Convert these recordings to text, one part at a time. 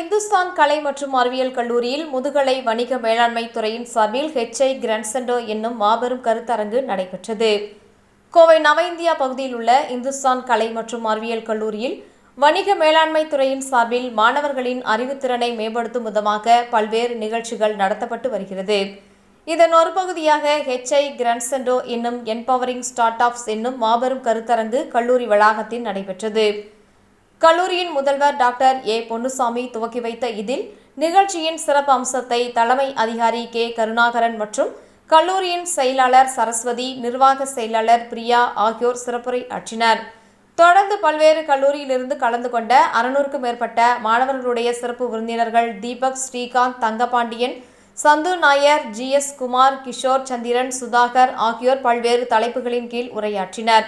இந்துஸ்தான் கலை மற்றும் அறிவியல் கல்லூரியில் முதுகலை வணிக மேலாண்மை துறையின் சார்பில் ஹெச்ஐ கிராண்ட்சென்டோ என்னும் மாபெரும் கருத்தரங்கு நடைபெற்றது. கோவை நவ இந்தியா பகுதியில் உள்ள இந்துஸ்தான் கலை மற்றும் அறிவியல் கல்லூரியில் வணிக மேலாண்மை துறையின் சார்பில் மாணவர்களின் அறிவுத்திறனை மேம்படுத்தும் விதமாக பல்வேறு நிகழ்ச்சிகள் நடத்தப்பட்டு வருகிறது. இதன் ஒரு பகுதியாக ஹெச்ஐ கிராண்ட்சென்டோ என்னும் என்பவரிங் ஸ்டார்ட் அப்ஸ் என்னும் மாபெரும் கருத்தரங்கு கல்லூரி வளாகத்தில் நடைபெற்றது. கல்லூரியின் முதல்வர் டாக்டர் ஏ. பொன்னுசாமி துவக்கி வைத்த இதில் நிகழ்ச்சியின் சிறப்பு அம்சத்தை தலைமை அதிகாரி கே. கருணாகரன் மற்றும் கல்லூரியின் செயலாளர் சரஸ்வதி நிர்வாக செயலாளர் பிரியா ஆகியோர் சிறப்புரை ஆற்றினர். தொடர்ந்து பல்வேறு கல்லூரியிலிருந்து கலந்து கொண்ட அறுநூறுக்கும் மேற்பட்ட மாணவர்களுடைய சிறப்பு விருந்தினர்கள் தீபக் ஸ்ரீகாந்த் தங்கபாண்டியன் சந்து நாயர் ஜி. எஸ். குமார் கிஷோர் சந்திரன் சுதாகர் ஆகியோர் பல்வேறு தலைப்புகளின் கீழ் உரையாற்றினர்.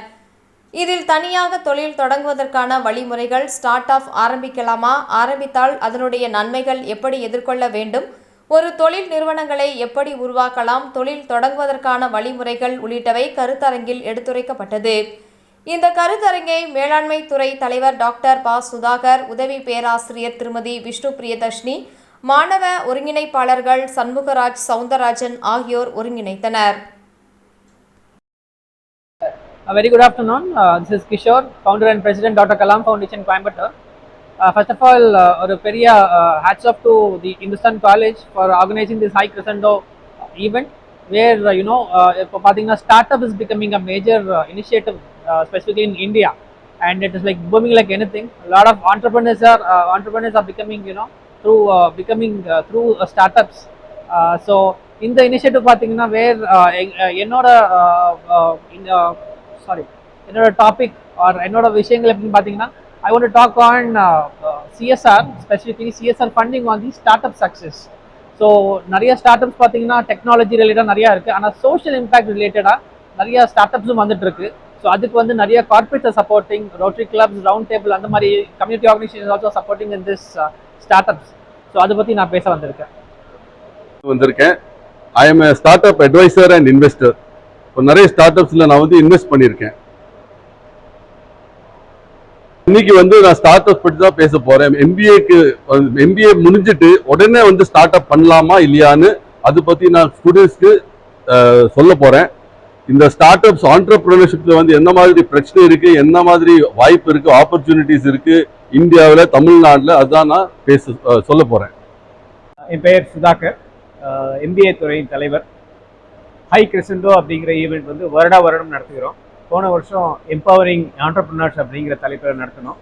இதில் தனியாக தொழில் தொடங்குவதற்கான வழிமுறைகள் ஸ்டார்ட் ஆஃப் ஆரம்பிக்கலாமா? ஆரம்பித்தால் அதனுடைய நன்மைகள் எப்படி எதிர்கொள்ள வேண்டும்? ஒரு தொழில் நிறுவனங்களை எப்படி உருவாக்கலாம்? தொழில் தொடங்குவதற்கான வழிமுறைகள் உள்ளிட்டவை கருத்தரங்கில் எடுத்துரைக்கப்பட்டது. இந்த கருத்தரங்கை மேலாண்மை துறை தலைவர் டாக்டர் பா. சுதாகர் உதவி பேராசிரியர் திருமதி விஷ்ணு பிரியதர்ஷினி மாணவ ஒருங்கிணைப்பாளர்கள் சண்முகராஜ் சவுந்தரராஜன் ஆகியோர் ஒருங்கிணைத்தனர். A very good afternoon. Uh, this is Kishore, founder and president Dr. Kalam Foundation, Coimbatore. Uh, first of all, uh, ஒரு பெரிய uh, hats off to the Hindustan College for organizing this high crescendo event where uh, you know uh, startup is becoming a major uh, initiative uh, specifically in India and it is like booming like anything. A lot of entrepreneurs are uh, entrepreneurs are becoming you know through uh, becoming uh, through uh, startups. Uh, so இந்த initiative பார்த்தீங்கன்னா வேர் என்னோட sorry என்னோட topic R என்னோட விஷயங்கள் எப்படின்னு பார்த்தீங்கன்னா I want talk on CSR specifically CSR funding on the startup success so நிறைய start ups பார்த்தீங்கன்னா டெக்னாலஜி ரிலேட்டாக நிறையா இருக்குது ஆனால் சோஷியல் இம்பாக்ட் ரிலேட்டடாக நிறைய ஸ்டார்ட் அப்ஸும் வந்துட்டு இருக்கு. ஸோ அதுக்கு வந்து நிறைய corporate supporting rotary clubs round table அந்த மாதிரி community organisation also supporting in this startups so அதை பற்றி நான் பேச வந்திருக்கேன். வந்திருக்கேன். I am startup advisor and investor இப்போ நிறைய ஸ்டார்ட் அப்ஸில் நான் வந்து இன்வெஸ்ட் பண்ணியிருக்கேன். இன்னைக்கு வந்து நான் ஸ்டார்ட் அப் பற்றி தான் பேச போறேன். எம்பிஏக்கு எம்பிஏ முடிஞ்சிட்டு உடனே வந்து ஸ்டார்ட் அப் பண்ணலாமா இல்லையான்னு அதை பற்றி நான் ஸ்டூடெண்ட்ஸ்க்கு சொல்ல போறேன். இந்த ஸ்டார்ட் அப்ஸ் ஆண்டர்பிரினர்ஷிப்பில் வந்து என்ன மாதிரி பிரச்சனை இருக்கு என்ன மாதிரி வாய்ப்பு இருக்கு ஆப்பர்ச்சுனிட்டிஸ் இருக்கு இந்தியாவில் தமிழ்நாட்டில் அதுதான் நான் பேச சொல்ல போறேன். என் பெயர் சுதாகர். எம்பிஏ துறையின் தலைவர். ஹை கிரெசண்டோ அப்படிங்கிற ஈவெண்ட் வந்து வருடா வருடம் நடத்துகிறோம். போன வருஷம் எம்பவரிங் ஆண்டர்பிரினர்ஸ் அப்படிங்கிற தலைப்பில் நடத்தினோம்.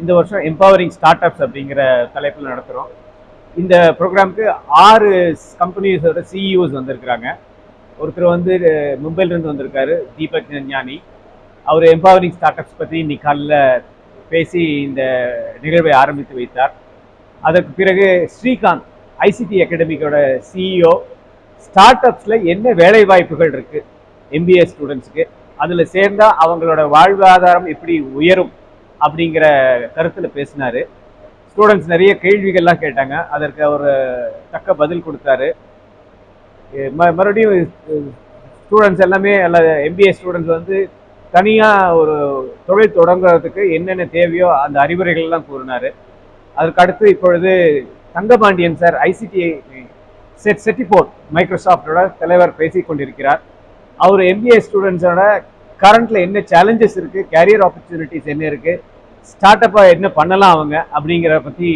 இந்த வருஷம் எம்பவரிங் ஸ்டார்ட் அப்ஸ் அப்படிங்கிற தலைப்பில் நடத்துகிறோம். இந்த ப்ரோக்ராமுக்கு ஆறு கம்பெனிஸோட சிஇஓஸ் வந்திருக்கிறாங்க. ஒருத்தர் வந்து மும்பையிலேருந்து வந்திருக்காரு தீபக் ஞானி அவர் எம்பவரிங் ஸ்டார்ட் அப்ஸ் பற்றி இன்னைக்கு பேசி இந்த நிகழ்வை ஆரம்பித்து வைத்தார். அதற்கு பிறகு ஸ்ரீகாந்த் ஐசிடி அகாடமிக்கோட சிஇஓ ஸ்டார்ட் அப்ஸில் என்ன வேலை வாய்ப்புகள் இருக்குது எம்பிஏ ஸ்டூடெண்ட்ஸுக்கு அதில் சேர்ந்தால் அவங்களோட வாழ்வாதாரம் எப்படி உயரும் அப்படிங்கிற கருத்தில் பேசினாரு. ஸ்டூடெண்ட்ஸ் நிறைய கேள்விகள்லாம் கேட்டாங்க. அதற்கு அவர் தக்க பதில் கொடுத்தாரு. ம- மறுபடியும் ஸ்டூடெண்ட்ஸ் எல்லாமே எல்லா எம்பிஏ ஸ்டூடெண்ட்ஸ் வந்து தனியாக ஒரு தொழில் தொடங்குறதுக்கு என்னென்ன தேவையோ அந்த அறிவுரைகள்லாம் கூறினார். அதற்கு அடுத்து இப்பொழுது தங்கபாண்டியன் சார் ஐசிடி செட் செட்டிபோர்ட் மைக்ரோசாஃப்டோட தலைவர் பேசி கொண்டிருக்கிறார். அவர் எம்பிஏ ஸ்டூடெண்ட்ஸோட கரண்ட்ல என்ன சேலஞ்சஸ் இருக்கு கேரியர் ஆப்பர்ச்சுனிட்டிஸ் என்ன இருக்கு ஸ்டார்ட் அப்பா என்ன பண்ணலாம் அவங்க அப்படிங்கிறத பத்தி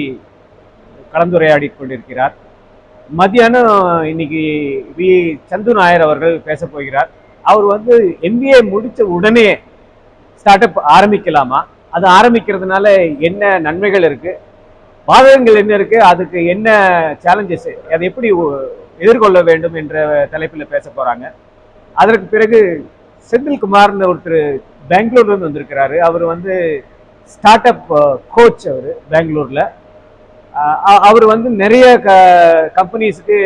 கலந்துரையாடி கொண்டிருக்கிறார். மத்தியானம் இன்னைக்கு வி சந்து நாயர் அவர்கள் பேச போகிறார். அவர் வந்து எம்பிஏ முடிச்ச உடனே ஸ்டார்ட் அப் ஆரம்பிக்கலாமா? அது ஆரம்பிக்கிறதுனால என்ன நன்மைகள் இருக்குது பாதகங்கள் என்ன இருக்கு? அதுக்கு என்ன சேலஞ்சஸ் அதை எப்படி எதிர்கொள்ள வேண்டும் என்ற தலைப்பில் பேச போறாங்க. அதற்கு பிறகு செந்தில்குமார்னு ஒருத்தர் பெங்களூர்ல இருந்து வந்திருக்கிறாரு. அவர் வந்து ஸ்டார்ட் அப் கோச் அவர் பெங்களூர்ல. அவர் வந்து நிறைய க கம்பெனிஸ்க்கு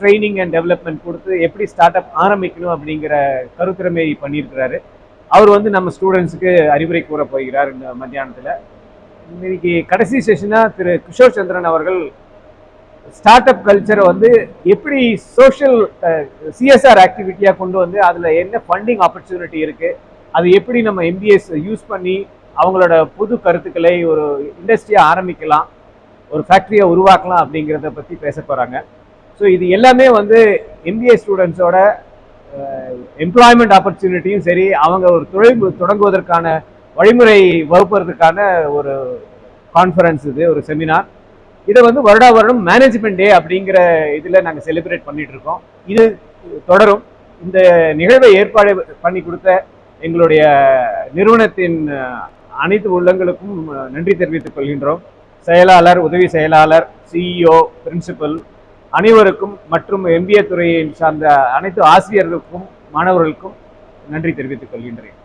ட்ரைனிங் அண்ட் டெவலப்மெண்ட் கொடுத்து எப்படி ஸ்டார்ட் அப் ஆரம்பிக்கணும் அப்படிங்கிற கருத்திறமை பண்ணியிருக்கிறாரு. அவர் வந்து நம்ம ஸ்டூடெண்ட்ஸுக்கு அறிவுரை கூற போகிறார் இந்த மத்தியானத்தில். இன்னைக்கு கடைசி செஷனாக திரு கிஷோர் சந்திரன் அவர்கள் ஸ்டார்ட் அப் கல்ச்சரை வந்து எப்படி சோஷியல் சிஎஸ்ஆர் ஆக்டிவிட்டியாக கொண்டு வந்து அதில் என்ன ஃபண்டிங் ஆப்பர்ச்சுனிட்டி இருக்குது அது எப்படி நம்ம எம்பிஎஸ் யூஸ் பண்ணி அவங்களோட புது கருத்துக்களை ஒரு இண்டஸ்ட்ரியாக ஆரம்பிக்கலாம் ஒரு ஃபேக்ட்ரியை உருவாக்கலாம் அப்படிங்கிறத பற்றி பேச போகிறாங்க ஸோ இது எல்லாமே வந்து எம்பிஏ ஸ்டூடெண்ட்ஸோட எம்ப்ளாய்மெண்ட் ஆப்பர்ச்சுனிட்டியும் சரி அவங்க ஒரு தொழில் தொடங்குவதற்கான வழிமுறை வகுப்புறதுக்கான ஒரு கான்ஃபரன்ஸ் இது ஒரு செமினார் இதை வந்து வருடா வருடம் மேனேஜ்மெண்ட் டே அப்படிங்கிற இதில் நாங்கள் செலிப்ரேட் பண்ணிட்டு இருக்கோம். இது தொடரும். இந்த நிகழ்வை ஏற்பாடு பண்ணி கொடுத்த எங்களுடைய நிறுவனத்தின் அனைத்து உள்ளங்களுக்கும் நன்றி தெரிவித்துக் கொள்கின்றோம். செயலாளர் உதவி செயலாளர் சிஇஓ பிரின்சிபல் அனைவருக்கும் மற்றும் எம்பிஏ துறையை சார்ந்த அனைத்து ஆசிரியர்களுக்கும் மாணவர்களுக்கும் நன்றி தெரிவித்துக் கொள்கின்றேன்.